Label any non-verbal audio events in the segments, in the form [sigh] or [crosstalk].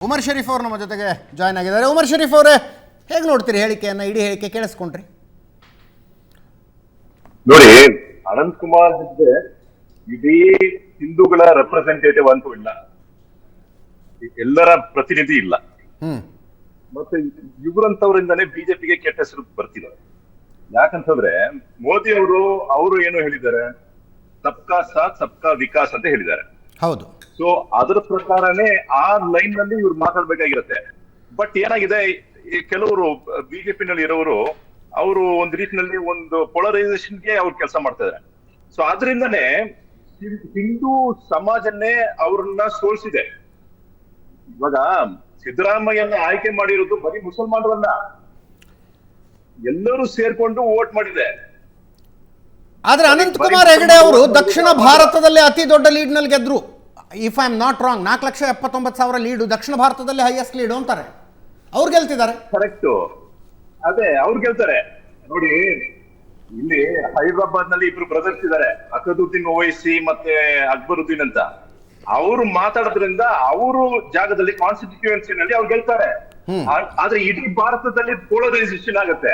ಉಮರ್ ಶರೀಫ್ ಅವರು ನಮ್ಮ ಜೊತೆಗೆ ಜಾಯ್ನ್ ಆಗಿದ್ದಾರೆ. ಉಮರ್ ಶರೀಫ್ ಅವರೇ ಹೇಗೆ ನೋಡ್ತೀರಿ ಹೇಳಿಕೆಯನ್ನು ಇಡೀ ಹೇಳಿಕೆ ಕೇಳಿಸ್ಕೊಂಡ್ರಿ? ನೋಡಿ ಅನಂತ್ ಕುಮಾರ್ ಹೆಗ್ಡೆ ಇಡೀ ಹಿಂದೂಗಳ ರೆಪ್ರೆಸೆಂಟೇಟಿವ್ ಅಂತೂ ಇಲ್ಲ. ಎಲ್ಲರ ಪ್ರತಿನಿಧಿ ಇಲ್ಲ. ಹ್ಮ್. ಮತ್ತೆ ಇವರಂತವರಿಂದಾನೇ ಬಿಜೆಪಿಗೆ ಕೆಟ್ಟ ಹೆಸರು ಬರ್ತಿದ್ದಾರೆ ಯಾಕಂತಂದ್ರೆ ಮೋದಿ ಅವರು ಅವರು ಏನು ಹೇಳಿದ್ದಾರೆ? ಸಬ್ಕಾ ಸಾಥ್ ಸಬ್ಕಾ ವಿಕಾಸ್ ಅಂತ ಹೇಳಿದ್ದಾರೆ. ಹೌದು. ಸೊ ಅದರ ಪ್ರಕಾರನೇ ಆ ಲೈನ್ನಲ್ಲಿ ಇವ್ರು ಮಾತಾಡ್ಬೇಕಾಗಿರುತ್ತೆ. ಬಟ್ ಏನಾಗಿದೆ ಕೆಲವರು ಬಿಜೆಪಿ ನಲ್ಲಿ ಇರೋರು, ಅವರು ಒಂದ್ ರೀತಿನಲ್ಲಿ ಒಂದು ಪೊಲರೈಸೇಷನ್ಗೆ ಅವ್ರು ಕೆಲಸ ಮಾಡ್ತಾ ಇದಾರೆ. ಸೊ ಆದ್ರಿಂದನೇ ಹಿಂ- ಹಿಂದೂ ಸಮಾಜನ್ನೇ ಅವ್ರನ್ನ ಸೋಲ್ಸಿದೆ. ಇವಾಗ ಸಿದ್ದರಾಮಯ್ಯನ ಆಯ್ಕೆ ಮಾಡಿರೋದು ಬರೀ ಮುಸಲ್ಮಾನರನ್ನ. ಎಲ್ಲರೂ ಸೇರ್ಕೊಂಡು ವೋಟ್ ಮಾಡಿದೆ. ಆದ್ರೆ ಅನಂತ್ ಕುಮಾರ್ ಹೆಗಡೆ ಅವರು ದಕ್ಷಿಣ ಭಾರತದಲ್ಲಿ ಅತಿ ದೊಡ್ಡ ಲೀಡ್ನಲ್ಲಿ ಗೆದ್ರು. If I am not wrong ನಾಲ್ಕು ಲಕ್ಷ ಎಪ್ಪತ್ತೊಂಬತ್ತು ಸಾವಿರ ಲೀಡು ದಕ್ಷಿಣ ಭಾರತದಲ್ಲಿ ಹೈಯೆಸ್ಟ್ ಲೀಡು ಅಂತಾರೆ. ಅವ್ರು ಗೆಲ್ತಿದ್ದಾರೆ. ಕರೆಕ್ಟ್ ಅದೇ ಅವ್ರು ಗೆಲ್ತಾರೆ. ನೋಡಿ ಇಲ್ಲಿ ಹೈದರಾಬಾದ್ನಲ್ಲಿ ಇಬ್ರು ಬ್ರದರ್ಸ್ ಇದ್ದಾರೆ. ಅಸದುದ್ದೀನ್ ಓವೈಸಿ ಮತ್ತೆ ಅಕ್ಬರುದ್ದೀನ್ ಅಂತ. ಅವರು ಮಾತಾಡೋದ್ರಿಂದ ಅವರು ಜಾಗದಲ್ಲಿ ಕಾನ್ಸ್ಟಿಟ್ಯೂನ್ಸಿ ನಲ್ಲಿ ಅವ್ರು ಗೆಲ್ತಾರೆ. ಆದ್ರೆ ಇಡೀ ಭಾರತದಲ್ಲಿ ಪೋಲರೈಸೇಷನ್ ಆಗುತ್ತೆ.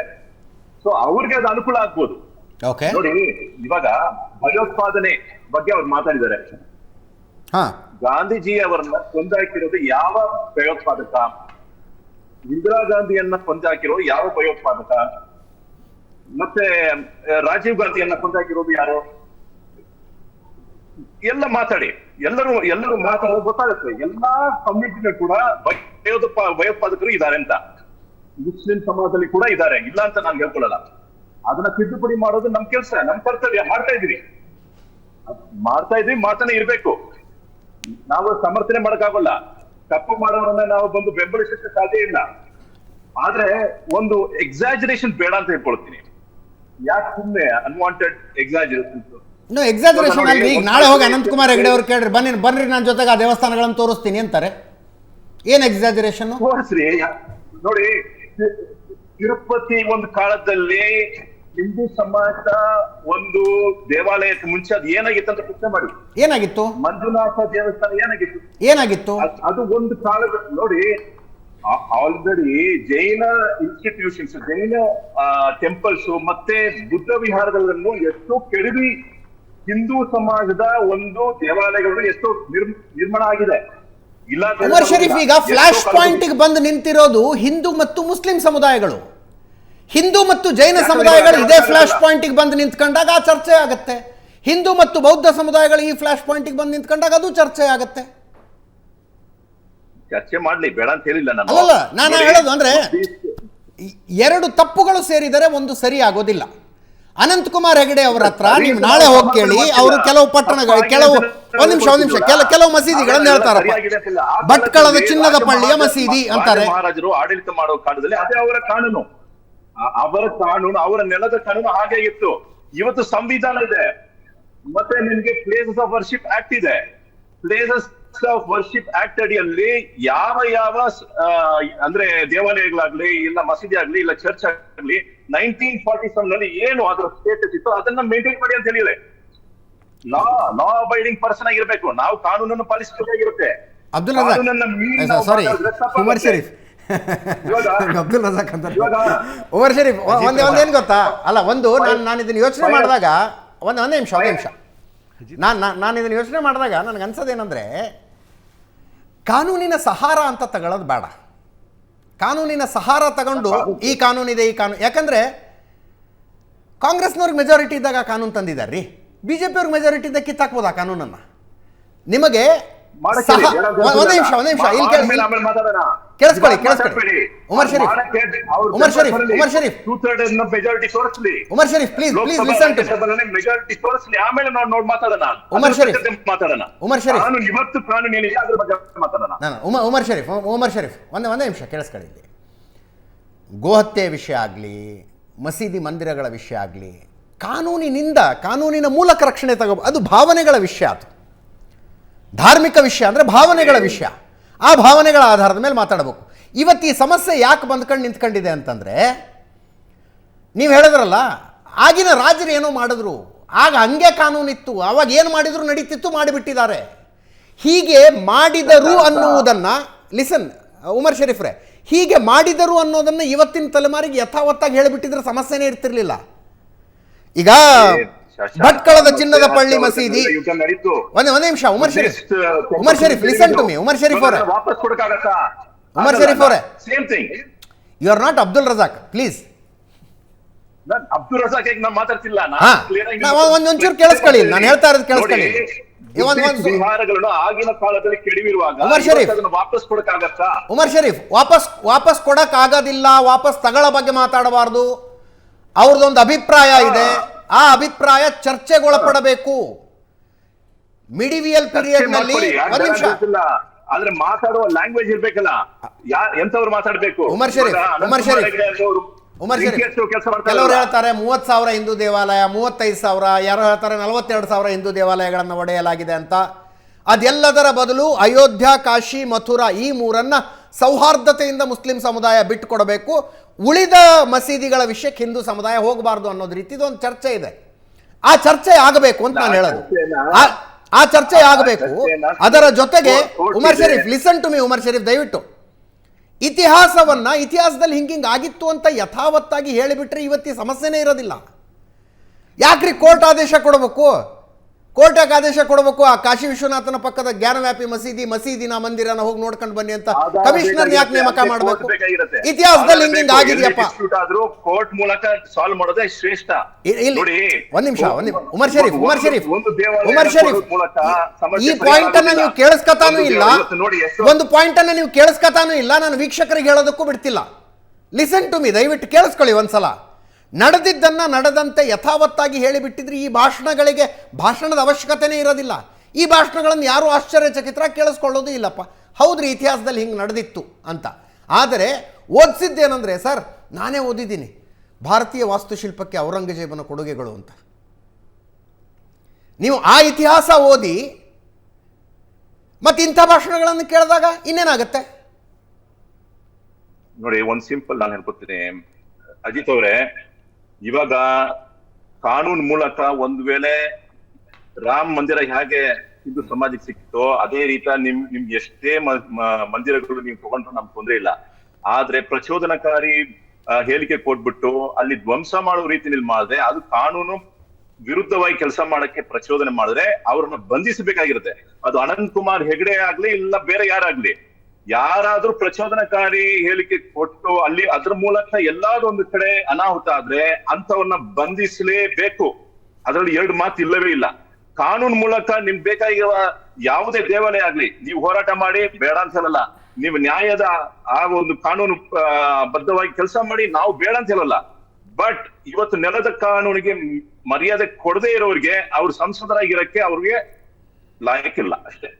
ಸೊ ಅವ್ರಿಗೆ ಅದು ಅನುಕೂಲ ಆಗ್ಬೋದು. ನೋಡಿ ಇವಾಗ ಭಯೋತ್ಪಾದನೆ ಬಗ್ಗೆ ಅವ್ರು ಮಾತಾಡಿದ್ದಾರೆ. ಗಾಂಧೀಜಿ ಅವರನ್ನ ಕೊಂದಾಕಿರೋದು ಯಾವ ಭಯೋತ್ಪಾದಕ? ಇಂದಿರಾ ಗಾಂಧಿಯನ್ನ ಕೊಂದಾಕಿರೋ ಯಾವ ಭಯೋತ್ಪಾದಕ? ಮತ್ತೆ ರಾಜೀವ್ ಗಾಂಧಿಯನ್ನ ಕೊಂದಾಕಿರೋದು ಯಾರು? ಎಲ್ಲ ಮಾತಾಡಿ. ಎಲ್ಲರೂ ಎಲ್ಲರೂ ಮಾತಾಡೋದು ಗೊತ್ತಾಗುತ್ತೆ. ಎಲ್ಲಾ ಕಮ್ಯುನಿಟಿನ ಕೂಡ ಭಯೋತ್ಪ, ಭಯೋತ್ಪಾದಕರು ಇದ್ದಾರೆ ಅಂತ. ಮುಸ್ಲಿಂ ಸಮಾಜದಲ್ಲಿ ಕೂಡ ಇದ್ದಾರೆ. ಇಲ್ಲ ಅಂತ ನಾನು ಹೇಳ್ಕೊಳ್ಳಲ್ಲ. ಅದನ್ನ ತಿದ್ದುಪಡಿ ಮಾಡೋದು ನಮ್ ಕೆಲಸ. ನಮ್ ಕರ್ತವ್ಯ. ಮಾಡ್ತಾ ಇದೀವಿ ಮಾಡ್ತಾ ಇದೀವಿ ಮಾಡ್ತಾನೆ ಇರ್ಬೇಕು. ನಾವು ಸಮರ್ಥನೆ ಮಾಡಕ್ಕಾಗಲ್ಲ. ತಪ್ಪು ಮಾಡೋರನ್ನ ನಾವು ಬಂದು ಬೆಂಬಲಿಸಕ್ಕೆ ಸಾಧ್ಯ ಇಲ್ಲ. ಆದ್ರೆ ಒಂದು ಎಕ್ಸಾಜರೇಷನ್ ಬೇಡ ಅಂತ ಹೇಳ್ಕೊಳ್ತೀನಿ. ಯಾಕೆ ಸುಮ್ಮನೆ ಅನ್ವಾಂಟೆಡ್ ಎಕ್ಸಾಜರೇಷನ್ ನೋ ಎಕ್ಸಾಜರೇಷನ್ ಅಲ್ರಿ. ಈಗ ನಾಳೆ ಹೋಗಿ ಅನಂತಕುಮಾರ್ ಹೆಗಡೆ ಅವ್ರು ಕೇಳ್ರಿ ಬನ್ನಿ ಬನ್ರಿ ನನ್ನ ಜೊತೆಗೆ ಆ ದೇವಸ್ಥಾನಗಳನ್ನು ತೋರಿಸ್ತೀನಿ ಅಂತಾರೆ. ಏನ್ ಎಕ್ಸಾಜರೇಷನ್ ನೋಡಿ ತಿರುಪತಿ ಒಂದು ಕಾಲದಲ್ಲಿ ಹಿಂದೂ ಸಮಾಜ ಒಂದು ದೇವಾಲಯಕ್ಕೆ ಮುಂಚೆ ಅದು ಏನಾಗಿತ್ತು ಅಂತ ಪ್ರಶ್ನೆ ಮಾಡಿ. ಏನಾಗಿತ್ತು? ಮಂಜುನಾಥ ದೇವಸ್ಥಾನ ಏನಾಗಿತ್ತು? ಏನಾಗಿತ್ತು? ಅದು ಒಂದು ಕಾಲದ ನೋಡಿ already Jaina institutions Jaina temples ಮತ್ತೆ ಬುದ್ಧ ವಿಹಾರಗಳನ್ನು ಎಷ್ಟೋ ಕೆಡವಿ ಹಿಂದೂ ಸಮಾಜದ ಒಂದು ದೇವಾಲಯಗಳು ಎಷ್ಟೋ ನಿರ್- ನಿರ್ಮಾಣ ಆಗಿದೆ. ಇಲ್ಲ. ಶರೀಫ್ ಈಗ ಫ್ಲಾಶ್ ಪಾಯಿಂಟ್ ಬಂದು ನಿಂತಿರೋದು ಹಿಂದೂ ಮತ್ತು ಮುಸ್ಲಿಂ ಸಮುದಾಯಗಳು. ಹಿಂದೂ ಮತ್ತು ಜೈನ ಸಮುದಾಯಗಳು ಇದೇ ಫ್ಲಾಶ್ ಪಾಯಿಂಟ್ ಬಂದ್ ಬಂದು ನಿಂತ್ಕೊಂಡಾಗ ಆ ಚರ್ಚೆ ಆಗುತ್ತೆ. ಹಿಂದೂ ಮತ್ತು ಬೌದ್ಧ ಸಮುದಾಯಗಳು ಈ ಫ್ಲಾಶ್ ಪಾಯಿಂಟ್ಗೆ ಬಂದು ನಿಂತ್ಕೊಂಡಾಗ ಅದು ಚರ್ಚೆ ಆಗುತ್ತೆ. ಚರ್ಚೆ ಮಾಡ್ಲಿ ಬೇಡ ಅಂತ ಹೇಳಿಲ್ಲ ನಾನು. ಅಲ್ಲ ನಾನು ಹೇಳೋದು ಅಂದ್ರೆ- ಎರಡು ತಪ್ಪುಗಳು ಸೇರಿದರೆ ಒಂದು ಸರಿ ಆಗೋದಿಲ್ಲ. ಅನಂತಕುಮಾರ್ ಹೆಗಡೆ ಅವರ ಹತ್ರ ನೀವು ನಾಳೆ ಹೋಗಿ ಕೇಳಿ ಅವರು ಕೆಲವು ಪಟ್ಟಣಗಳು ಕೆಲವು ಒಂದ್ ನಿಮಿಷ ಒಂದ್ ನಿಮಿಷ ಕೆಲ ಕೆಲವು ಮಸೀದಿಗಳನ್ನು ಹೇಳ್ತಾರಪ್ಪ. ಸರಿಯಾಗಿದೆ ಭಟ್ಕಳದ ಚಿನ್ನದ ಪಳ್ಳಿಯ ಮಸೀದಿ ಅಂತಾರೆ. ಮಹಾರಾಜರು ಆಡಳಿತ ಮಾಡುವ ಕಾಲದಲ್ಲಿ ಅದೇ ಅವರ ಕಾನೂನು. ಅವರ ಕಾನೂನು ಅವರ ನೆಲದ ಕಾನೂನು ಹಾಗೆ ಇತ್ತು. ಇವತ್ತು ಸಂವಿಧಾನ ಇದೆ. ಮತ್ತೆ ನಿಮ್ಗೆ ಪ್ಲೇಸಸ್ ಆಫ್ ವರ್ಷಿಪ್ ಆಕ್ಟ್ ಇದೆ. ಪ್ಲೇಸಸ್ ಆಫ್ ವರ್ಷಿಪ್ ಆಕ್ಟ್ ಅಡಿಯಲ್ಲಿ ಯಾವ ಯಾವ ಅಂದ್ರೆ ದೇವಾಲಯಗಳಾಗ್ಲಿ ಇಲ್ಲ ಮಸೀದಿ ಆಗ್ಲಿ ಇಲ್ಲ ಚರ್ಚ್ ಆಗ್ಲಿ ನೈನ್ಟೀನ್ ಫಾರ್ಟಿ ಸೆವೆನ್ನಲ್ಲಿ ಏನು ಅದರ ಸ್ಟೇಟಸ್ ಇತ್ತು ಅದನ್ನ ಮೇಂಟೈನ್ ಮಾಡಿ ಅಂತ ಹೇಳಿದೆ ಲಾ ಲಾ ಅಬೈಡಿಂಗ್ ಪರ್ಸನ್ ಆಗಿರ್ಬೇಕು. ನಾವು ಕಾನೂನನ್ನು ಪಾಲಿಸಬೇಕಾಗಿರುತ್ತೆ. ಕಾನೂನನ್ನ ಮೀರಿ ಸಾರಿ. ಉಮರ್ ಶರೀಫ್ ಅಬ್ದುಲ್ ರಜಾಕ್ ಅಂತ ಇವಾಗ- [laughs] ಶರೀಫ್ ಒಂದೇ ಒಂದೇನು ಗೊತ್ತಾ? ಅಲ್ಲ ಒಂದು ನಾನು ನಾನು ಇದನ್ನು ಯೋಚನೆ ಮಾಡಿದಾಗ ಒಂದು ಒಂದೇ ನಿಮಿಷ ಒಂದೇ ನಿಮಿಷ. ನಾನು ನಾನು ಇದನ್ನು ಯೋಚನೆ ಮಾಡಿದಾಗ ನನಗೆ ಅನ್ಸೋದೇನೆಂದರೆ ಕಾನೂನಿನ ಸಹಾರ ಅಂತ ತಗೊಳ್ಳೋದು ಬೇಡ. ಕಾನೂನಿನ ಸಹಾರ ತಗೊಂಡು ಈ ಕಾನೂನಿದೆ ಈ ಕಾನೂನು ಯಾಕಂದರೆ ಕಾಂಗ್ರೆಸ್ನವ್ರಿಗೆ ಮೆಜಾರಿಟಿ ಇದ್ದಾಗ ಕಾನೂನು ತಂದಿದ್ದಾರೆ ರೀ ಬಿ ಜೆ ಪಿಯವ್ರಿಗೆ ಮೆಜಾರಿಟಿ ಇದ್ದಾಗ ಕಿತ್ತಾಕ್ಬೋದು ಕಾನೂನನ್ನು? ನಿಮಗೆ ಒಂದ್ ನಿಮಿಷ ಒಂದೇ ನಿಮಿಷ. ಇಲ್ಲಿ ಕೇಳಿಸ್ಕೊಳ್ಳಿ, ಕೇಳಿಸ್ಕೊಳ್ಳಿ. Umar Sharif. Umar Sharif, Umar Sharif. Two third majority ತೋರಿಸ್ಲಿ. Umar Sharif please please listen to majority ತೋರಿಸ್ಲಿ ಆಮೇಲೆ ನಾನು ನೋಡಿ ಮಾತಾಡೋಣ ಉಮರ್ ಶರೀಫ್. ಮಾತಾಡೋಣ ಉಮರ್ ಶರೀಫ್. ನಾನು ಇವತ್ತು ಕಾನೂನು ಏನಿದೆ ಅದ್ರ ಬಗ್ಗೆ ಮಾತಾಡೋಣ ನಾನು ಉಮ ಉಮರ್ ಶರೀಫ್ ಉಮರ್ ಶರೀಫ್ ಒಂದೇ ಒಂದೇ ನಿಮಿಷ ಕೇಳಿಸ್ಕೊಳ್ಳಿ ಇಲ್ಲಿ ಗೋಹತ್ಯೆ ವಿಷಯ ಆಗಲಿ ಮಸೀದಿ ಮಂದಿರಗಳ ವಿಷಯ ಆಗಲಿ ಕಾನೂನಿನಿಂದ ಕಾನೂನಿನ ಮೂಲಕ ರಕ್ಷಣೆ ತಗೋ ಅದು ಭಾವನೆಗಳ ವಿಷಯ ಅದು ಧಾರ್ಮಿಕ ವಿಷಯ ಅಂದರೆ ಭಾವನೆಗಳ ವಿಷಯ ಆ ಭಾವನೆಗಳ ಆಧಾರದ ಮೇಲೆ ಮಾತಾಡಬೇಕು. ಇವತ್ತು ಈ ಸಮಸ್ಯೆ ಯಾಕೆ ಬಂದ್ಕೊಂಡು ನಿಂತ್ಕೊಂಡಿದೆ ಅಂತಂದರೆ, ನೀವು ಹೇಳಿದ್ರಲ್ಲ, ಆಗಿನ ರಾಜರು ಏನೋ ಮಾಡಿದ್ರು, ಆಗ ಹಂಗೆ ಕಾನೂನಿತ್ತು, ಅವಾಗ ಏನು ಮಾಡಿದ್ರು ನಡೀತಿತ್ತು, ಮಾಡಿಬಿಟ್ಟಿದ್ದಾರೆ. ಹೀಗೆ ಮಾಡಿದರು ಅನ್ನುವುದನ್ನು ಲಿಸನ್ ಉಮರ್ ಶರೀಫ್ರೆ ಹೀಗೆ ಮಾಡಿದರು ಅನ್ನೋದನ್ನು ಇವತ್ತಿನ ತಲೆಮಾರಿಗೆ ಯಥಾವತ್ತಾಗಿ ಹೇಳಿಬಿಟ್ಟಿದ್ರೆ ಸಮಸ್ಯೆನೇ ಇರ್ತಿರ್ಲಿಲ್ಲ. ಈಗ ಭಟ್ಕಳದ ಚಿನ್ನದ ಪಳ್ಳಿ ಮಸೀದಿ. ಒಂದೇ ಒಂದೇ ನಿಮಿಷ Umar Sharif. Umar Sharif listen to me Umar Sharif ಅವರೇ. ಉಮರ್ ಶರೀಫ್ ಅವರೇ. Same thing you are not Abdul Razak please Abdul Razak ನಾನು ಮಾತಾಡ್ತಿಲ್ಲ? ನಾನ್ ಹಾ. clear ಆಗಿ ನಾ ಒಂದ್- ಒಂದ್ ಒಂಚೂರು ಕೇಳಿಸ್ಕೊಳ್ಳಿ, ನಾನು ಹೇಳ್ತಾ ಇರೋದು ಕೇಳಿಸ್ಕೊಳ್ಳಿ. ವಿಹಾರಗಳನ್ನು ಆಗಿನ ಕಾಲದಲ್ಲಿ ಕೆಡವಿರುವಾಗ ಉಮರ್ ಶರೀಫ್. ವಾಪಸ್ ಕೊಡಕ್ಕಾಗತ್ತಾ? ಉಮರ್ ಶರೀಫ್ ವಾಪಸ್ ವಾಪಸ್ ಕೊಡಕ್ ಆಗೋದಿಲ್ಲ ವಾಪಸ್ ತಗಳ ಬಗ್ಗೆ ಮಾತಾಡಬಾರ್ದು. ಅವ್ರದ್ದೊಂದು ಅಭಿಪ್ರಾಯ ಇದೆ. ಆ ಅಭಿಪ್ರಾಯ ಚರ್ಚೆಗೊಳಪಡಬೇಕು. ಮಿಡಿವಿಯಲ್ ಪೀರಿಯಡ್ನಲ್ಲಿ ಒಂದ್ ನಿಮಿಷ. ಆದ್ರೆ ಮಾತಾಡುವ ಲ್ಯಾಂಗ್ವೇಜ್ ಇರ್ಬೇಕಲ್ಲ. ಎಂತವ್ರು ಮಾತಾಡ್ಬೇಕು? ಉಮರ್ ಶರೀಫ್, ಉಮರ್ ಶರೀಫ್. ಉಮರ್ ಶರೀಫ್. ಕೆಲವರು ಹೇಳ್ತಾರೆ ಮೂವತ್ ಸಾವಿರ ಹಿಂದೂ ದೇವಾಲಯ ಮೂವತ್ತೈದು ಸಾವಿರ ಯಾರು ಹೇಳ್ತಾರೆ ನಲವತ್ತೆರಡು ಸಾವಿರ ಹಿಂದೂ ದೇವಾಲಯಗಳನ್ನು ಒಡೆಯಲಾಗಿದೆ ಅಂತ. ಅದೆಲ್ಲದರ ಬದಲು ಅಯೋಧ್ಯ ಕಾಶಿ ಮಥುರಾ ಈ ಮೂರನ್ನ ಸೌಹಾರ್ದತೆಯಿಂದ ಮುಸ್ಲಿಂ ಸಮುದಾಯ ಬಿಟ್ಟುಕೊಡಬೇಕು. ಉಳಿದ ಮಸೀದಿಗಳ ವಿಷಯಕ್ಕೆ ಹಿಂದೂ ಸಮುದಾಯ ಹೋಗಬಾರ್ದು ಅನ್ನೋದು ರೀತಿ ಒಂದು ಚರ್ಚೆ ಇದೆ. ಆ ಚರ್ಚೆ ಆಗಬೇಕು ಅಂತ ನಾನು ಹೇಳೋದು. ಆ- ಆ ಚರ್ಚೆ ಆಗಬೇಕು. ಅದರ ಜೊತೆಗೆ Umar Sharif listen to me Umar Sharif ದಯವಿಟ್ಟು. ಇತಿಹಾಸವನ್ನ ಇತಿಹಾಸದಲ್ಲಿ ಹಿಂಗಿಂಗ್ ಆಗಿತ್ತು ಅಂತ ಯಥಾವತ್ತಾಗಿ ಹೇಳಿಬಿಟ್ರೆ ಇವತ್ತಿ ಸಮಸ್ಯೆನೇ ಇರೋದಿಲ್ಲ. ಯಾಕ್ರಿ ಕೋರ್ಟ್ ಆದೇಶ ಕೊಡಬೇಕು? ಕೋರ್ಟ್ ಯಾಕೆ ಆದೇಶ ಕೊಡಬೇಕು. ಆ ಕಾಶಿ ವಿಶ್ವನಾಥನ ಪಕ್ಕದ ಜ್ಞಾನವ್ಯಾಪಿ ಮಸೀದಿ ಮಸೀದಿನ ಮಂದಿರನ ಹೋಗಿ ನೋಡ್ಕೊಂಡು ಬನ್ನಿ ಅಂತ ಕಮಿಷನರ್ ಯಾಕೆ ನೇಮಕ ಮಾಡಬೇಕು. ಇತಿಹಾಸದಲ್ಲಿ ಹಿಂಗ್ ಬೇಕು, ಆಗಿದೆಯಪ್ಪ. ಕೋರ್ಟ್ ಮೂಲಕ ಸಾಲ್ವ್ ಮಾಡೋದೇ ಶ್ರೇಷ್ಠ. ಇಲ್ಲಿ ಒಂದ್ ನಿಮಿಷ ಒಂದ್ ನಿಮಿಷ. ಉಮರ್ ಶರೀಫ್ ಉಮರ್ ಶರೀಫ್ ಉಮರ್ ಶರೀಫ್. ಈ ಪಾಯಿಂಟ್ ಅನ್ನ ನೀವು ಕೇಳಿಸ್ಕತಾನು ಇಲ್ಲ. ಒಂದು ಪಾಯಿಂಟ್ ಅನ್ನ ನೀವು ಕೇಳಿಸ್ಕತಾನು ಇಲ್ಲ. ನಾನು ವೀಕ್ಷಕರಿಗೆ ಹೇಳೋದಕ್ಕೂ ಬಿಡ್ತಿಲ್ಲ. ಲಿಸನ್ ಟು ಮಿ ದಯವಿಟ್ಟು ಕೇಳಿಸ್ಕೊಳ್ಳಿ ಒಂದ್ಸಲ. ನಡೆದಿದ್ದನ್ನ ನಡೆದಂತೆ ಯಥಾವತ್ತಾಗಿ ಹೇಳಿಬಿಟ್ಟಿದ್ರೆ ಈ ಭಾಷಣಗಳಿಗೆ ಭಾಷಣದ ಅವಶ್ಯಕತೆನೇ ಇರೋದಿಲ್ಲ. ಈ ಭಾಷಣಗಳನ್ನು ಯಾರೂ ಆಶ್ಚರ್ಯಚಕಿತ್ರ ಕೇಳಿಸ್ಕೊಳ್ಳೋದು ಇಲ್ಲಪ್ಪ. ಹೌದ್ರಿ, ಇತಿಹಾಸದಲ್ಲಿ ಹಿಂಗೆ ನಡೆದಿತ್ತು ಅಂತ. ಆದರೆ ಓದಿಸಿದ್ದೇನೆಂದರೆ, ಸರ್, ನಾನೇ ಓದಿದ್ದೀನಿ. ಭಾರತೀಯ ವಾಸ್ತುಶಿಲ್ಪಕ್ಕೆ ಔರಂಗಜೇಬನ ಕೊಡುಗೆಗಳು ಅಂತ. ನೀವು ಆ ಇತಿಹಾಸ ಓದಿ ಮತ್ತೆ ಇಂಥ ಭಾಷಣಗಳನ್ನು ಕೇಳಿದಾಗ ಇನ್ನೇನಾಗುತ್ತೆ? ನೋಡಿ, ಒಂದು ಸಿಂಪಲ್ ನಾನು ಹೇಳ್ಕೊತೀನಿ ಅಜಿತ್ ಅವರೇ ಇವಾಗ ಕಾನೂನು ಮೂಲಕ ಒಂದ್ ವೇಳೆ ರಾಮ್ ಮಂದಿರ ಹೇಗೆ ಹಿಂದೂ ಸಮಾಜಕ್ಕೆ ಸಿಕ್ತೋ ಅದೇ ರೀತಿ ನಿಮ್ ನಿಮ್ ಎಷ್ಟೇ ಮಂದಿರಗಳು ನೀವು ತಗೊಂಡ್ರು ನಮ್ಗೆ ತೊಂದ್ರೆ ಇಲ್ಲ. ಆದ್ರೆ ಪ್ರಚೋದನಕಾರಿ ಹೇಳಿಕೆ ಕೊಟ್ಬಿಟ್ಟು ಅಲ್ಲಿ ಧ್ವಂಸ ಮಾಡೋ ರೀತಿಯಲ್ಲಿ ಮಾಡಿದ್ರೆ ಅದು ಕಾನೂನು ವಿರುದ್ಧವಾಗಿ ಕೆಲಸ ಮಾಡಕ್ಕೆ ಪ್ರಚೋದನೆ ಮಾಡಿದ್ರೆ ಅವ್ರನ್ನ ಬಂಧಿಸಬೇಕಾಗಿರುತ್ತೆ. ಅದು ಅನಂತ್ ಕುಮಾರ್ ಹೆಗಡೆ ಆಗ್ಲಿ ಇಲ್ಲ ಬೇರೆ ಯಾರಾಗ್ಲಿ. ಯಾರಾದ್ರೂ ಪ್ರಚೋದನಕಾರಿ ಹೇಳಿಕೆ ಕೊಟ್ಟು ಅಲ್ಲಿ ಅದ್ರ ಮೂಲಕ ಎಲ್ಲಾದ್ರೂ ಒಂದು ಕಡೆ ಅನಾಹುತ ಆದ್ರೆ ಅಂತವನ್ನ ಬಂಧಿಸಲೇಬೇಕು. ಅದರಲ್ಲಿ ಎರಡು ಮಾತು ಇಲ್ಲವೇ ಇಲ್ಲ. ಕಾನೂನು ಮೂಲಕ ನಿಮ್ ಬೇಕಾಗಿರುವ ಯಾವುದೇ ದೇವಾಲಯ ಆಗ್ಲಿ, ನೀವು ಹೋರಾಟ ಮಾಡಿ, ಬೇಡ ಅಂತ ಹೇಳಲ್ಲ. ನೀವು ನ್ಯಾಯದ ಆ ಒಂದು ಕಾನೂನು ಬದ್ಧವಾಗಿ ಕೆಲಸ ಮಾಡಿ, ನಾವು ಬೇಡ ಅಂತ ಹೇಳಲ್ಲ. ಬಟ್ ಇವತ್ತು ನೆಲದ ಕಾನೂನಿಗೆ ಮರ್ಯಾದೆ ಕೊಡದೇ ಇರೋರಿಗೆ, ಅವ್ರ ಸಂಸದರಾಗಿರಕ್ಕೆ ಅವ್ರಿಗೆ ಲಾಯಕ್ಕಿಲ್ಲ ಅಷ್ಟೇ.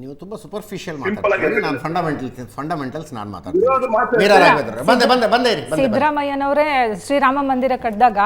ನೀವು ತುಂಬಾ ಸೂಪರ್ಫಿಷಿಯಲ್ ಮಾತಾಡ್ತೀರಿ. ನಾನು ಫಂಡಮೆಂಟಲ್ ಫಂಡಮೆಂಟಲ್ಸ್ ನಾನು ಮಾತಾಡ್ತೀನಿ. ಮಾತ್ರ- ಮೀರಾ ರಾಘವೇಂದ್ರ ಬಂದೆ ಬಂದೆ ಬಂದೆ ಇರಿ ಬಂದೆ ಬಂದೆ. ಸಿದ್ದರಾಮಯ್ಯನವರೇ ಶ್ರೀರಾಮ ಮಂದಿರ ಕಟ್ಟಿದಾಗ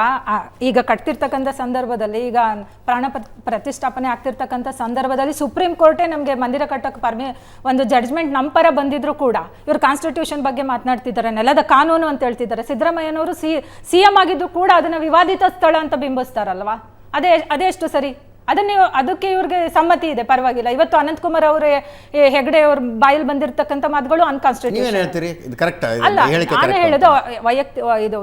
ಈಗ ಕಟ್ತಿರ್ತಕ್ಕಂಥ ಸಂದರ್ಭದಲ್ಲಿ ಈಗ ಪ್ರಾಣ ಪ್ರತಿಷ್ಠಾಪನೆ ಆಗ್ತಿರ್ತಕ್ಕಂಥ ಸಂದರ್ಭದಲ್ಲಿ ಸುಪ್ರೀಂ ಕೋರ್ಟೇ ನಮಗೆ ಮಂದಿರ ಕಟ್ಟಕ್ಕೆ ಪರ್ಮಿ ಒಂದು ಜಡ್ಜ್ಮೆಂಟ್ ನಮ್ಮ ಪರ ಬಂದಿದ್ರು ಕೂಡ ಇವರು ಕಾನ್ಸ್ಟಿಟ್ಯೂಷನ್ ಬಗ್ಗೆ ಮಾತನಾಡ್ತಿದ್ದಾರೆ ನೆಲದ ಕಾನೂನು ಅಂತ ಹೇಳ್ತಿದ್ದಾರೆ. ಸಿದ್ದರಾಮಯ್ಯನವರು ಸಿ ಸಿ ಎಂ ಆಗಿದ್ದು ಕೂಡ ಅದನ್ನ ವಿವಾದಿತ ಸ್ಥಳ ಅಂತ ಬಿಂಬಿಸ್ತಾರಲ್ವಾ? ಅದೇ ಅದೆಷ್ಟು ಸರಿ? ಅದನ್ನ ಅದಕ್ಕೆ ಇವ್ರಿಗೆ ಸಮ್ಮತಿ ಇದೆ ಪರವಾಗಿಲ್ಲ. ಇವತ್ತು ಅನಂತ್ ಕುಮಾರ್ ಅವರ ಹೆಗಡೆ ಅವ್ರ ಬಾಯಲ್ಲಿ ಬಂದಿರತಕ್ಕಂಥ ಮಾತುಗಳು ಅನ್ಕಾನ್ಸ್ಟಿಟ್ಯೂಷನ್ ಹೇಳ್ತೀರಿ? ಇದು ಕರೆಕ್ಟ್ ಅಲ್ಲ ನಾನು ಹೇಳೋದು ವೈಯಕ್ತಿಕ ಇದು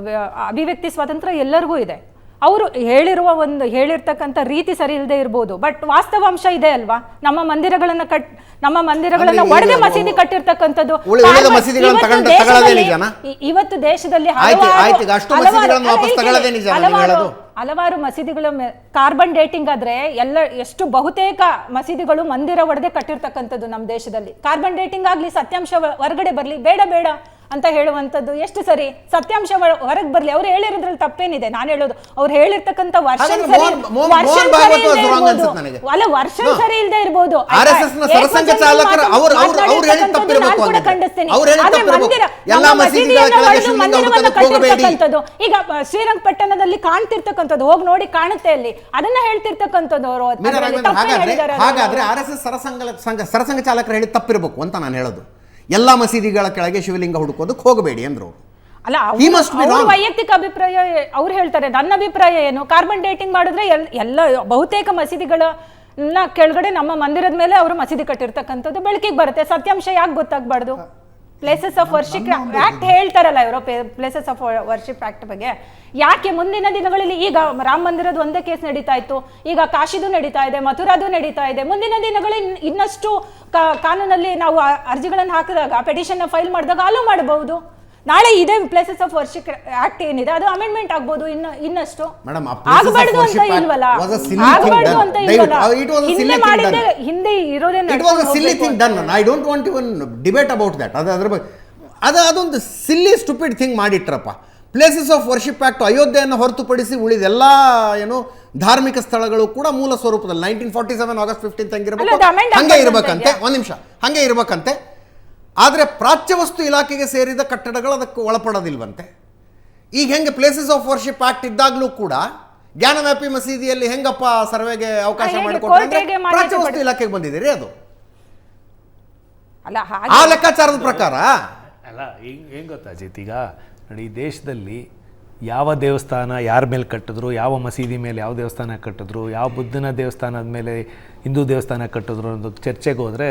ಅಭಿವ್ಯಕ್ತಿ ಸ್ವಾತಂತ್ರ್ಯ ಎಲ್ಲರಿಗೂ ಇದೆ. ಅವರು ಹೇಳಿರುವ ಒಂದು ಹೇಳಿರ್ತಕ್ಕಂಥ ರೀತಿ ಸರಿ ಇಲ್ಲದೆ ಇರ್ಬೋದು. ಬಟ್ ವಾಸ್ತವಾಂಶ ಇದೆ ಅಲ್ವಾ? ನಮ್ಮ ಮಂದಿರಗಳನ್ನ ಕಟ್ ನಮ್ಮ ಮಂದಿರಗಳನ್ನ ಒಡೆದ ಮಸೀದಿ ಕಟ್ಟಿರ್ತಕ್ಕಂಥದ್ದು. ಇವತ್ತು ದೇಶದಲ್ಲಿ- ಹಲವಾರು- ಹಲವಾರು- ಮಸೀದಿಗಳ ಕಾರ್ಬನ್ ಡೇಟಿಂಗ್ ಆದ್ರೆ ಎಲ್ಲ ಎಷ್ಟು ಬಹುತೇಕ ಮಸೀದಿಗಳು ಮಂದಿರ ಒಡೆದೇ ಕಟ್ಟಿರ್ತಕ್ಕಂಥದ್ದು ನಮ್ಮ ದೇಶದಲ್ಲಿ ಕಾರ್ಬನ್ ಡೇಟಿಂಗ್ ಆಗ್ಲಿ ಸತ್ಯಾಂಶ ಹೊರಗಡೆ ಬರ್ಲಿ ಬೇಡ ಬೇಡ ಅಂತ ಹೇಳುವಂಥದ್ದು ಎಷ್ಟು ಸರಿ ಸತ್ಯಾಂಶ ಹೊರಗೆ ಬರ್ಲಿ ಅವ್ರು ಹೇಳಿರೋದ್ರಲ್ಲಿ ತಪ್ಪೇನಿದೆ ನಾನು ಹೇಳೋದು ಅವ್ರು ಹೇಳಿರ್ತಕ್ಕಂಥ ವರ್ಷ. ಅಲ್ಲ ವರ್ಷ. ಸರಿ ಇಲ್ಲದೆ ಇರ್ಬೋದು RSS ನ ಸರಸಂಘ ಚಾಲಕರು ಅವ್ರು- ಅವ್ರು- ಅವ್ರು ಹೇಳಿದ್ ತಪ್ಪಿರ್ಬೇಕು ನಾನು ಕೂಡ ಹಂಗಿದ್ರೆ. ಖಂಡಿಸ್ತೀನಿ. ಅವ್ರು ಹೇಳಿದ್ ಆದ್ರೆ ತಪ್ಪಿರ್ಬೇಕು. ಮಂದಿರ- ಎಲ್ಲಾ ನಮ್ಮ ಮಸೀದಿಗಳ ಮಸೀದಿಯನ್ನ ಕೆಳಗೆ ಒಡೆದು ಶಿವಲಿಂಗ ಹೋಗಬೇಡಿ. ಕಟ್ಟಿರ್ತಕ್ಕಂಥದ್ದು. ಈಗ ಶ್ರೀರಂಗಪಟ್ಟಣದಲ್ಲಿ ಶ್ರೀರಂಗಪಟ್ಟಣದಲ್ಲಿ ಕಾಣ್ತಿರ್ತಕ್ಕಂಥದ್ದು ಹೋಗಿ ನೋಡಿ ಕಾಣುತ್ತೆ ಅಲ್ಲಿ. ಅದನ್ನ ಹೇಳ್ತಿರ್ತಕ್ಕಂಥದ್ದು ಅವರು. ಹಾಗಾದ್ರೆ ಆರ್ ಎಸ್ ಎಸ್ ಸರಸಂಘ ಸಂಘ ಸರಸಂಘ ಚಾಲಕರು ಹೇಳಿ ತಪ್ಪಿರಬೇಕು ಅಂತ ನಾನು ಹೇಳೋದು. ಎಲ್ಲಾ ಮಸೀದಿಗಳ ಕೆಳಗೆ ಶಿವಲಿಂಗ ಹುಡುಕೋದಕ್ಕೆ ಹೋಗಬೇಡಿ ಅಂದ್ರು. ಅಲ್ಲ. ವೈಯಕ್ತಿಕ ಅಭಿಪ್ರಾಯ ಅವ್ರು ಹೇಳ್ತಾರೆ ನನ್ನ ಅಭಿಪ್ರಾಯ ಏನು? ಕಾರ್ಬನ್ ಡೇಟಿಂಗ್ ಮಾಡಿದ್ರೆ ಎಲ್- ಎಲ್ಲ ಬಹುತೇಕ ಮಸೀದಿಗಳ ಕೆಳಗಡೆ ನಮ್ಮ ಮಂದಿರದ ಮೇಲೆ ಅವರು ಮಸೀದಿ ಕಟ್ಟಿರ್ತಕ್ಕಂಥದ್ದು ಬೆಳಕಿಗೆ ಬರುತ್ತೆ. ಸತ್ಯಾಂಶ ಯಾಕೆ ಗೊತ್ತಾಗಬಾರ್ದು? ಪ್ಲೇಸಸ್ ಆಫ್ ವರ್ಷಿಪ್ ಆಕ್ಟ್ ಹೇಳ್ತಾರಲ್ಲ ಇವರು ಪ್ಲೇಸಸ್ ಆಫ್ ವರ್ಷಿಪ್ ಆಕ್ಟ್ ಬಗ್ಗೆ. ಯಾಕೆ ಮುಂದಿನ ದಿನಗಳಲ್ಲಿ ಈಗ ರಾಮ ಮಂದಿರದ ಒಂದೇ ಕೇಸ್ ನಡೀತಾ ಇತ್ತು ಈಗ ಕಾಶಿದು ನಡೀತಾ ಇದೆ ಮಥುರಾದು ನಡೀತಾ ಇದೆ. ಮುಂದಿನ ದಿನಗಳಲ್ಲಿ ಇನ್ನಷ್ಟು ಕಾನೂನಲ್ಲಿ ನಾವು ಅರ್ಜಿಗಳನ್ನು ಹಾಕಿದಾಗ ಪೆಟಿಷನ್ ಫೈಲ್ ಮಾಡಿದಾಗ ಅಲೋ ಮಾಡಬಹುದು. ನಾಳೆ ಇದೇ ಪ್ಲೇಸಸ್ ಆಫ್ ವರ್ಷಿಪ್ ಆಕ್ಟ್ ಏನಿದೆ? ಅದು ಅಮೆಂಡ್ಮೆಂಟ್ ಆಗ್ಬೋದು ಇನ್ನು ಇನ್ನಷ್ಟು. ಆಗಬಾರ್ದು ಅಂತ ಇಲ್ವಲ್ಲ? ಆಗಬಾರ್ದು. ಅಂತ ಇಲ್ವಲ್ಲ? ಹಿಂದೆ ಮಾಡಿದ್ದೆ ಹಿಂದೆ ಇರೋದೇ it was silly thing done I don't want even debate about that ಅದು ಅದ್ರ ಬಗ್ಗೆ ಅದು ಅದೊಂದು ಸಿಲ್ಲಿ ಸ್ಟುಪಿಡ್ ಥಿಂಗ್ ಮಾಡಿಟ್ರಪ್ಪ. ಪ್ಲೇಸಸ್ ಆಫ್ ವರ್ಷಿಪ್ ಆಕ್ಟ್ ಅಯೋಧ್ಯೆಯನ್ನು ಹೊರತುಪಡಿಸಿ ಉಳಿದೆಲ್ಲ ಏನು ಧಾರ್ಮಿಕ ಸ್ಥಳಗಳು ಕೂಡ ಮೂಲ ಸ್ವರೂಪದಲ್ಲಿ nineteen forty seven August fifteen ಹಂಗೆ ಇರಬೇಕಂತೆ? ಒಂದು ನಿಮಿಷ. ಹಂಗೆ ಇರ್ಬೇಕಂತೆ. ಆದರೆ ಪ್ರಾಚ್ಯ ವಸ್ತು ಇಲಾಖೆಗೆ ಸೇರಿದ ಕಟ್ಟಡಗಳು ಅದಕ್ಕೆ ಒಳಪಡೋದಿಲ್ವಂತೆ. ಈಗ ಹೆಂಗೆ ಪ್ಲೇಸಸ್ ಆಫ್ ವರ್ಷಿಪ್ ಆಕ್ಟ್ ಇದ್ದಾಗಲೂ ಕೂಡ ಜ್ಞಾನವ್ಯಾಪಿ ಮಸೀದಿಯಲ್ಲಿ ಹೆಂಗಪ್ಪ ಸರ್ವೆಗೆ ಅವಕಾಶ ಮಾಡಿಕೊಟ್ಟು ಮಾಡಿಕೊಟ್ರೆ ಅಂದ್ರೆ ಕೋರ್ಟಿಗೆ ಮಾನ್ಯತೆ ಪ್ರಾಚ್ಯ ವಸ್ತು ಪಡೆದ- ಇಲಾಖೆಗೆ ಬಂದಿದ್ದೀರಿ ಅದು. ಅಲ್ಲ ಆ ಲೆಕ್ಕಾಚಾರದ ಪ್ರಕಾರ? ಅಲ್ಲ ಹೆಂಗ್ ಗೊತ್ತಾ ಅಜಿತ್? ಈಗ ನೋಡಿ ಈ ದೇಶದಲ್ಲಿ ಯಾವ ದೇವಸ್ಥಾನ ಯಾರ ಮೇಲೆ ಕಟ್ಟಿದ್ರು ಯಾವ ಮಸೀದಿ ಮೇಲೆ ಯಾವ ದೇವಸ್ಥಾನ ಕಟ್ಟಿದ್ರು ಯಾವ ಬುದ್ಧನ ದೇವಸ್ಥಾನದ ಮೇಲೆ ಹಿಂದೂ ದೇವಸ್ಥಾನ ಕಟ್ಟಿದ್ರು ಅನ್ನೋದು ಚರ್ಚೆಗೆ ಹೋದರೆ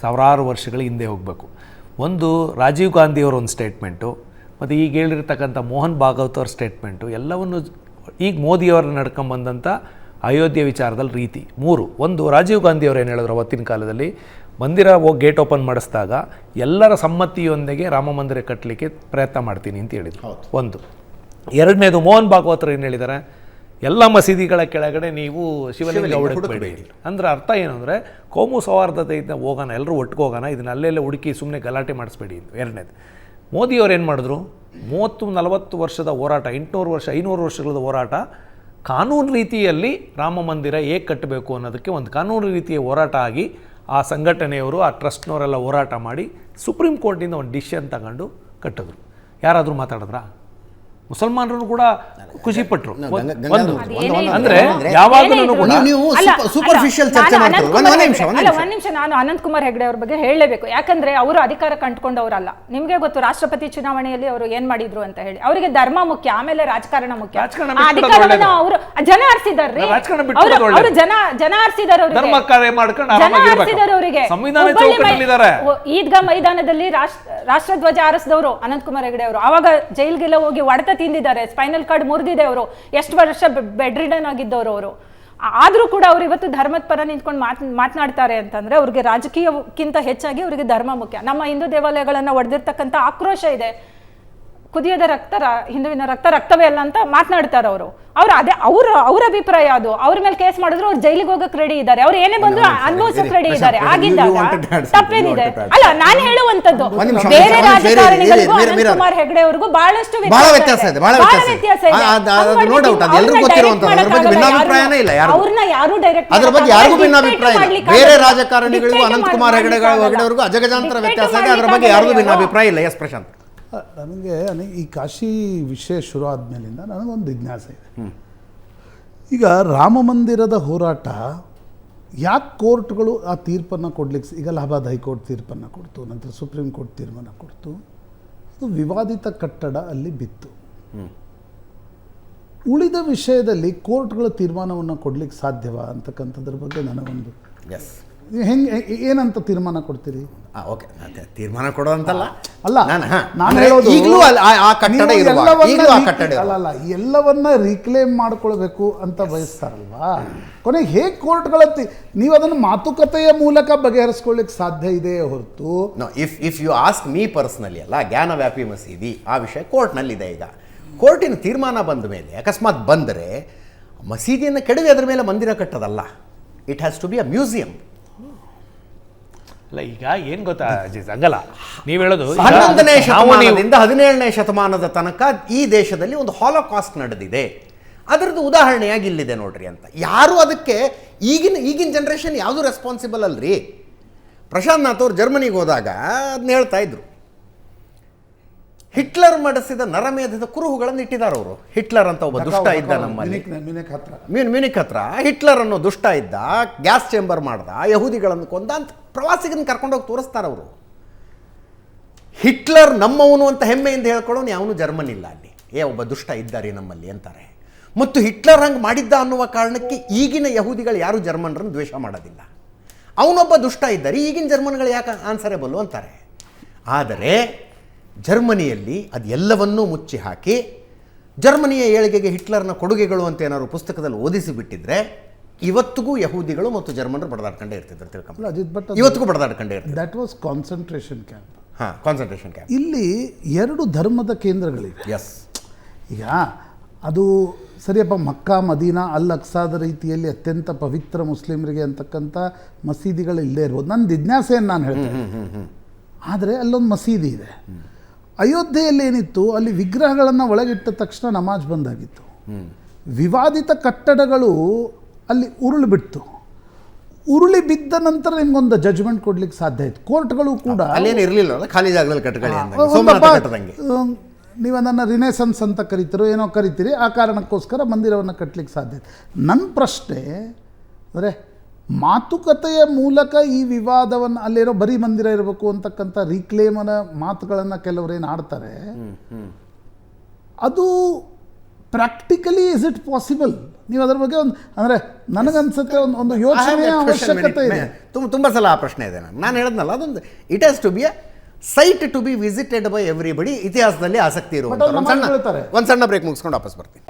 ಸಾವಿರಾರು ವರ್ಷಗಳ ಹಿಂದೆ ಹೋಗಬೇಕು. ಒಂದು ರಾಜೀವ್ ಗಾಂಧಿಯವರ ಒಂದು ಸ್ಟೇಟ್ಮೆಂಟು ಮತ್ತು ಈಗ ಹೇಳಿರ್ತಕ್ಕಂಥ ಮೋಹನ್ ಭಾಗವತ್ ಅವ್ರ ಸ್ಟೇಟ್ಮೆಂಟು ಎಲ್ಲವನ್ನು ಈಗ ಮೋದಿಯವರು ನಡ್ಕೊಂಬಂದಂಥ ಅಯೋಧ್ಯೆ ವಿಚಾರದಲ್ಲಿ ರೀತಿ. ಮೂರು ಒಂದು ರಾಜೀವ್ ಗಾಂಧಿ ಅವರು ಏನು ಹೇಳಿದ್ರು ಅವತ್ತಿನ ಕಾಲದಲ್ಲಿ? ಮಂದಿರ ಹೋಗಿ ಗೇಟ್ ಓಪನ್ ಮಾಡಿಸಿದಾಗ ಎಲ್ಲರ ಸಮ್ಮತಿಯೊಂದಿಗೆ ರಾಮ ಮಂದಿರ ಕಟ್ಟಲಿಕ್ಕೆ ಪ್ರಯತ್ನ ಮಾಡ್ತೀನಿ ಅಂತ ಹೇಳಿದರು. ಒಂದು ಎರಡನೇದು ಮೋಹನ್ ಭಾಗವತರು ಏನು ಹೇಳಿದ್ದಾರೆ ಎಲ್ಲ ಮಸೀದಿಗಳ ಕೆಳಗಡೆ ನೀವು ಶಿವಲಿಂಗ ಹುಡುಕಬೇಡಿ. ಅಂದ್ರೆ ಅರ್ಥ ಏನು ಅಂದರೆ ಕೋಮು ಸೌಹಾರ್ದತೆಯಿಂದ ಹೋಗೋಣ ಎಲ್ಲರೂ ಒಟ್ಟಿಗೆ ಹೋಗೋಣ ಇದನ್ನ ಅಲ್ಲೇ ಹುಡುಕಿ ಸುಮ್ಮನೆ ಗಲಾಟೆ ಮಾಡಿಸ್ಬೇಡಿ ಅಂತ ಎರಡನೇದು. ಮೋದಿಯವ್ರು ಏನು ಮಾಡಿದ್ರು? ಮೂವತ್ತು ನಲವತ್ತು ವರ್ಷದ ಹೋರಾಟ ಎಂಟುನೂರು ವರ್ಷ ಐನೂರು ವರ್ಷಗಳ ಹೋರಾಟ ಕಾನೂನು ರೀತಿಯಲ್ಲಿ ರಾಮ ಮಂದಿರ ಹೇಗೆ ಕಟ್ಟಬೇಕು ಅನ್ನೋದಕ್ಕೆ ಒಂದು ಕಾನೂನು ರೀತಿಯ ಹೋರಾಟ ಆಗಿ ಆ ಸಂಘಟನೆಯವರು ಆ ಟ್ರಸ್ಟ್ನವರೆಲ್ಲ ಹೋರಾಟ ಮಾಡಿ ಸುಪ್ರೀಂ ಕೋರ್ಟಿಂದ ಒಂದು ಡಿಸಿಷನ್ ತಗೊಂಡು ಕಟ್ಟಿದ್ರು. ಯಾರಾದರೂ ಮಾತಾಡಿದ್ರಾ? ಮುಸಲ್ಮಾನರು ಕೂಡ ಖುಷಿ ಪಟ್ರು. ಒಂದು ಅಂದ್ರೆ ಯಾವಾಗಲೂ ಕೂಡ. ನೀವು- ಚರ್ಚೆ. ಒಂದು- ನಿಮಿಷ, ಒಂದು ಅಲ್ಲ, ನಿಮಿಷ. ಒಂದ್ ನಿಮಿಷ ನಾನು ಅನಂತ್ ಕುಮಾರ್ ಹೆಗಡೆ ಅವ್ರ ಬಗ್ಗೆ ಹೇಳಲೇಬೇಕು. ಯಾಕಂದ್ರೆ ಅವರು ಅಧಿಕಾರ ಕಂಡುಕೊಂಡವರಲ್ಲ ನಿಮ್ಗೆ ಗೊತ್ತು ರಾಷ್ಟ್ರಪತಿ ಚುನಾವಣೆಯಲ್ಲಿ ಅವರು ಏನ್ ಮಾಡಿದ್ರು ಅಂತ ಹೇಳಿ. ಅವರಿಗೆ ಧರ್ಮ ಮುಖ್ಯ ಆಮೇಲೆ ರಾಜಕಾರಣ ಮುಖ್ಯ. ಅಧಿಕಾರವನ್ನ. ಅವರು ಜನ ಆರಿಸಿದಾರ್ರಿ ಅವರು ಜನ ಜನ ಆರಿಸಿದಾರ ಧರ್ಮ ಕಾರ್ಯ ಮಾಡ್ಕೊಂಡು ಜನ. ಆರಿಸಿದಾರೆ ಅವರಿಗೆ. ಈದ್ಗಾ ಮೈದಾನದಲ್ಲಿ ರಾಷ್ಟ್ರ ರಾಷ್ಟ್ರಧ್ವಜ ಆರಿಸಿದವರು ಅನಂತ್ ಕುಮಾರ್ ಹೆಗಡೆ ಅವರು. ಅವಾಗ ಜೈಲ್ಗೆಲ್ಲ ಹೋಗಿ ಹೊಡೆತ ತಿಂದಿದ್ದಾರೆ. ಸ್ಪೈನಲ್ ಕಾರ್ಡ್ ಮುರಿದಿದೆ ಅವರು. ಎಷ್ಟು ವರ್ಷ ಬೆಡ್ ರಿಡನ್ ಆಗಿದ್ದವರು ಅವರು. ಆದರೂ ಕೂಡ ಅವ್ರು ಇವತ್ತು ಧರ್ಮದ ಪರ ನಿಂತ್ಕೊಂಡು ಮಾತ್ ಮಾತನಾಡ್ತಾರೆ ಅಂತಂದ್ರೆ ಅವ್ರಿಗೆ ರಾಜಕೀಯಕ್ಕಿಂತ ಹೆಚ್ಚಾಗಿ ಅವರಿಗೆ ಧರ್ಮ ಮುಖ್ಯ. ನಮ್ಮ ಹಿಂದೂ ದೇವಾಲಯಗಳನ್ನು ಒಡೆದಿರ್ತಕ್ಕಂಥ ಆಕ್ರೋಶ ಇದೆ. ಕುದಿಯದ ರಕ್ತ ಹಿಂದುವಿನ ರಕ್ತ ರಕ್ತವೇ ಅಲ್ಲ ಅಂತ ಮಾತನಾಡ್ತಾರೆ ಅವರು. ಅವ್ರು ಅದೇ ಅವ್ರ ಅವ್ರ ಅಭಿಪ್ರಾಯ ಅದು. ಅವ್ರ ಮೇಲೆ ಕೇಸ್ ಮಾಡಿದ್ರು ಅವ್ರು ಜೈಲಿಗೆ ಹೋಗಕ್ ರೆಡಿ ಇದ್ದಾರೆ. ಅವ್ರು ಏನೇ ಬಂದ್ರು ಅನುಭವಿಸಕ್ ರೆಡಿ ಇದ್ದಾರೆ. ಆಗಿದ್ದಾಗ ತಪ್ಪೇನಿದೆ. ಅಲ್ಲ ನಾನು ಹೇಳುವಂತದ್ದು ಬೇರೆ ರಾಜಕಾರಣಿಗಳಿಗೂ ಕುಮಾರ್ ಹೆಗಡೆ ಅವ್ರಿಗೂ ಬಹಳಷ್ಟು ಬಹಳ ವ್ಯತ್ಯಾಸ ಇದೆ, ಅವ್ರನ್ನ ಯಾರು ಡೈರೆಕ್ಟ್ ಅದ್ರ ಬಗ್ಗೆ ಯಾರಿಗೂ ಭಿನ್ನಾಭಿಪ್ರಾಯ ಇಲ್ಲ. ಬೇರೆ ರಾಜಕಾರಣಿಗಳಿಗೂ ಅನಂತ್ ಕುಮಾರ್ ಹೆಗಡೆ ಅವ್ರಿಗೂ ಅಜಗಜಾಂತರ ವ್ಯತ್ಯಾಸ ಇದೆ. ಅದ್ರ ಬಗ್ಗೆ ಯಾರಿಗೂ ಭಿನ್ನಾಭಿಪ್ರಾಯ ಇಲ್ಲ. ಎಸ್ ಪ್ರಶಾಂತ್. ನನಗೆ ಈ ಕಾಶಿ ವಿಷಯ ಶುರು ಆದಮೇಲಿಂದ ನನಗೊಂದು ಜಿಜ್ಞಾಸ ಇದೆ. ಈಗ ರಾಮ ಮಂದಿರದ ಹೋರಾಟ ಯಾಕೆ ಕೋರ್ಟ್ಗಳು ಆ ತೀರ್ಪನ್ನು ಕೊಡ್ಲಿಕ್ಕೆ ಈಗ ಅಲಹಾಬಾದ್ ಹೈಕೋರ್ಟ್ ತೀರ್ಪನ್ನು ಕೊಡ್ತು ನಂತರ ಸುಪ್ರೀಂ ಕೋರ್ಟ್ ತೀರ್ಮಾನ ಕೊಡ್ತು. ಅದು ವಿವಾದಿತ ಕಟ್ಟಡ ಅಲ್ಲಿ ಬಿತ್ತು. ಉಳಿದ ವಿಷಯದಲ್ಲಿ ಕೋರ್ಟ್ಗಳ ತೀರ್ಮಾನವನ್ನು ಕೊಡ್ಲಿಕ್ಕೆ ಸಾಧ್ಯವಾ ಅಂತಕ್ಕಂಥದ್ರ ಬಗ್ಗೆ ನನಗೊಂದು ಎಸ್ ಹೆಂಗೆ ಏನಂತ ತೀರ್ಮಾನ ಕೊಡ್ತೀರಿ? ಓಕೆ. ತೀರ್ಮಾನ ಕೊಡೋದಂತಲ್ಲ ಅಲ್ಲ ನಾನು ಹೇಳೋದು ಈಗಲೂ ಆ- ಕಟ್ಟಡ ಆ ಕಟ್ಟಡ ಅಲ್ಲ ಎಲ್ಲವನ್ನ ರೀಕ್ಲೇಮ್ ಮಾಡ್ಕೊಳ್ಬೇಕು ಅಂತ ಬಯಸ್ತಾರಲ್ವಾ? ಕೊನೆಗೆ ಹೇಗೆ ಕೋರ್ಟ್ಗಳ ನೀವು ಅದನ್ನು ಮಾತುಕತೆಯ ಮೂಲಕ ಬಗೆಹರಿಸ್ಕೊಳ್ಳಿಕ್ ಸಾಧ್ಯ ಇದೆ ಹೊರತು? If if you ask me personally ಅಲ್ಲ ಜ್ಞಾನ ವ್ಯಾಪಿ ಮಸೀದಿ ಆ ವಿಷಯ ಕೋರ್ಟ್ನಲ್ಲಿದೆ ಈಗ. ಕೋರ್ಟಿನ ತೀರ್ಮಾನ ಬಂದ ಮೇಲೆ ಅಕಸ್ಮಾತ್ ಬಂದರೆ ಮಸೀದಿಯನ್ನು ಕೆಡವಿ ಅದರ ಮೇಲೆ ಮಂದಿರ ಕಟ್ಟೋದಲ್ಲ. It has to be a museum ಅಲ್ಲ ಈಗ ಏನ್ ಗೊತ್ತಾ ಅಜಿತ್ ಹಂಗಲ್ಲ. ನೀವ್ ಹೇಳೋದು ಹನ್ನೊಂದನೇ ಶತಮಾನದಿಂದ ಹದಿನೇಳನೇ ಶತಮಾನದ ತನಕ ಈ ದೇಶದಲ್ಲಿ ಒಂದು ಹಾಲೋಕಾಸ್ಟ್ ನಡೆದಿದೆ. ಅದರದ್ದು ಉದಾಹರಣೆಯಾಗಿ ಇಲ್ಲಿದೆ ನೋಡ್ರಿ ಅಂತ. ಯಾರು ಅದಕ್ಕೆ ಈಗಿನ ಈಗಿನ ಜನ್ರೇಷನ್ ಯಾವುದು ರೆಸ್ಪಾನ್ಸಿಬಲ್ ಅಲ್ರಿ? ಪ್ರಶಾಂತ್ ನಾಥ್ ಅವ್ರು ಜರ್ಮನಿಗೆ ಹೋದಾಗ ಅದನ್ನ ಹೇಳ್ತಾ ಇದ್ರು. ಹಿಟ್ಲರ್ ಮಡಿಸಿದ ನರಮೇಧದ ಕುರುಹುಗಳನ್ನು ಇಟ್ಟಿದ್ದಾರೆ ಅವರು. ಹಿಟ್ಲರ್ ಅಂತ ಒಬ್ಬ ದುಷ್ಟ ಇದ್ದ ನಮ್ಮಲ್ಲಿ. ಮ್ಯೂನ್ ಮ್ಯೂನಿಕ್ ಹತ್ರ. ಹಿಟ್ಲರ್ ಅನ್ನೋ ದುಷ್ಟ ಇದ್ದ ಗ್ಯಾಸ್ ಚೇಂಬರ್ ಮಾಡ್ದ ಯಹೂದಿಗಳನ್ನು ಕೊಂದ ಅಂತ ಪ್ರವಾಸಿಗನ್ನ ಕರ್ಕೊಂಡೋಗಿ ತೋರಿಸ್ತಾರೆ ಅವರು. ಹಿಟ್ಲರ್ ನಮ್ಮವನು ಅಂತ ಹೆಮ್ಮೆಯಿಂದ ಹೇಳ್ಕೊಳ್ಳೋನು ಯಾವನು ಜರ್ಮನ್ ಇಲ್ಲ ಅಲ್ಲಿ. ಏ ಒಬ್ಬ ದುಷ್ಟ ಇದ್ದಾರೆ ನಮ್ಮಲ್ಲಿ ಅಂತಾರೆ. ಮತ್ತು ಹಿಟ್ಲರ್ ಹಂಗೆ ಮಾಡಿದ್ದ ಅನ್ನುವ ಕಾರಣಕ್ಕೆ ಈಗಿನ ಯಹೂದಿಗಳು ಯಾರು ಜರ್ಮನ್ರನ್ನು ದ್ವೇಷ ಮಾಡೋದಿಲ್ಲ. ಅವನೊಬ್ಬ ದುಷ್ಟ ಇದ್ದಾರೆ ಈಗಿನ ಜರ್ಮನ್ಗಳು ಯಾಕೆ ಆನ್ಸರೇಬಲ್ಲು ಅಂತಾರೆ. ಆದರೆ ಜರ್ಮನಿಯಲ್ಲಿ ಅದು ಎಲ್ಲವನ್ನೂ ಮುಚ್ಚಿ ಹಾಕಿ ಜರ್ಮನಿಯ ಏಳಿಗೆಗೆ ಹಿಟ್ಲರ್ನ ಕೊಡುಗೆಗಳು ಅಂತ ಏನಾದ್ರು ಪುಸ್ತಕದಲ್ಲಿ ಓದಿಸಿ ಬಿಟ್ಟಿದ್ರೆ ಇವತ್ತಿಗೂ ಯಹೂದಿಗಳು ಮತ್ತು ಜರ್ಮನರು ಬಡದಾಡ್ಕೊಂಡೇ ಇರ್ತಿದ್ರು ತಿಳ್ಕೊಂಡು ತಿಳ್ಕೊಂಬ ಅಜಿತ್ ಭಟ್ ಇವತ್ತಿಗೂ ಬಡದಾಡ್ಕೊಂಡೇ ಇರ್ತಾರೆ ದಟ್ ವಾಸ್ ಕಾನ್ಸಂಟ್ರೇಷನ್ ಕ್ಯಾಂಪ್ ಹಾಂ ಕಾನ್ಸಂಟ್ರೇಷನ್ ಕ್ಯಾಂಪ್ ಇಲ್ಲಿ ಎರಡು ಧರ್ಮದ ಕೇಂದ್ರಗಳಿವೆ. ಎಸ್ ಈಗ ಅದು ಸರಿಯಪ್ಪ ಮಕ್ಕಾ ಮದೀನಾ ಅಲ್ ಅಕ್ಸಾದ ರೀತಿಯಲ್ಲಿ ಅತ್ಯಂತ ಪವಿತ್ರ ಮುಸ್ಲಿಮರಿಗೆ ಅಂತಕ್ಕಂಥ ಮಸೀದಿಗಳು ಇಲ್ಲದೆ ಇರ್ಬೋದು. ನನ್ನ ಜಿಜ್ಞಾಸೆಯನ್ನು ನಾನು ಹೇಳ್ತೇನೆ. ಆದರೆ ಅಲ್ಲೊಂದು ಮಸೀದಿ ಇದೆ. ಅಯೋಧ್ಯೆಯಲ್ಲಿ ಏನಿತ್ತು ಅಲ್ಲಿ ವಿಗ್ರಹಗಳನ್ನು ಒಳಗಿಟ್ಟ ತಕ್ಷಣ ನಮಾಜ್ ಬಂದಾಗಿತ್ತು. ವಿವಾದಿತ ಕಟ್ಟಡಗಳು ಅಲ್ಲಿ ಉರುಳು ಬಿಡ್ತು. ಉರುಳಿ ಬಿದ್ದ ನಂತರ ನಿಮ್ಗೊಂದು ಜಜ್ಮೆಂಟ್ ಕೊಡ್ಲಿಕ್ಕೆ ಸಾಧ್ಯ ಆಯ್ತು. ಕೋರ್ಟ್ಗಳು ಕೂಡ ಇರಲಿಲ್ಲ ಖಾಲಿ ಜಾಗದಲ್ಲಿ ಕಟ್ಟಕೊಳ್ಳಿ ನೀವು ಅದನ್ನು ರಿನೇಸನ್ಸ್ ಅಂತ ಕರಿತೀರೋ ಏನೋ ಕರಿತೀರಿ ಆ ಕಾರಣಕ್ಕೋಸ್ಕರ ಮಂದಿರವನ್ನು ಕಟ್ಟಲಿಕ್ಕೆ ಸಾಧ್ಯ ನನ್ನ ಪ್ರಶ್ನೆ ಅಂದರೆ ಮಾತುಕತೆಯ ಮೂಲಕ ಈ ವಿವಾದವನ್ನು ಅಲ್ಲಿರೋ ಬರೀ ಮಂದಿರ ಇರಬೇಕು ಅಂತಕ್ಕಂಥ ರೀಕ್ಲೇಮನ ಮಾತುಗಳನ್ನು ಕೆಲವರು ಏನು ಆಡ್ತಾರೆ? ಅದು ಪ್ರಾಕ್ಟಿಕಲಿ ಇಸ್ ಇಟ್ ಪಾಸಿಬಲ್ ನೀವು ಅದರ ಬಗ್ಗೆ ಒಂದು ಅಂದರೆ ನನಗನ್ಸುತ್ತೆ ಒಂದು ಒಂದು ಯೋಚನೆಯ ಅವಶ್ಯಕತೆ ಇದೆ. ತುಂಬ ತುಂಬ ಸಲ ಆ ಪ್ರಶ್ನೆ ಇದೆ ನಾನು. ನಾನು ಹೇಳಿದ್ನಲ್ಲ ಅದೊಂದು it has to be a site to be visited by everybody ಇತಿಹಾಸದಲ್ಲಿ ಆಸಕ್ತಿ ಸಣ್ಣ ಒಂದು ಸಣ್ಣ ಬ್ರೇಕ್ ಮುಗಿಸ್ಕೊಂಡು ವಾಪಸ್ ಬರ್ತೀನಿ.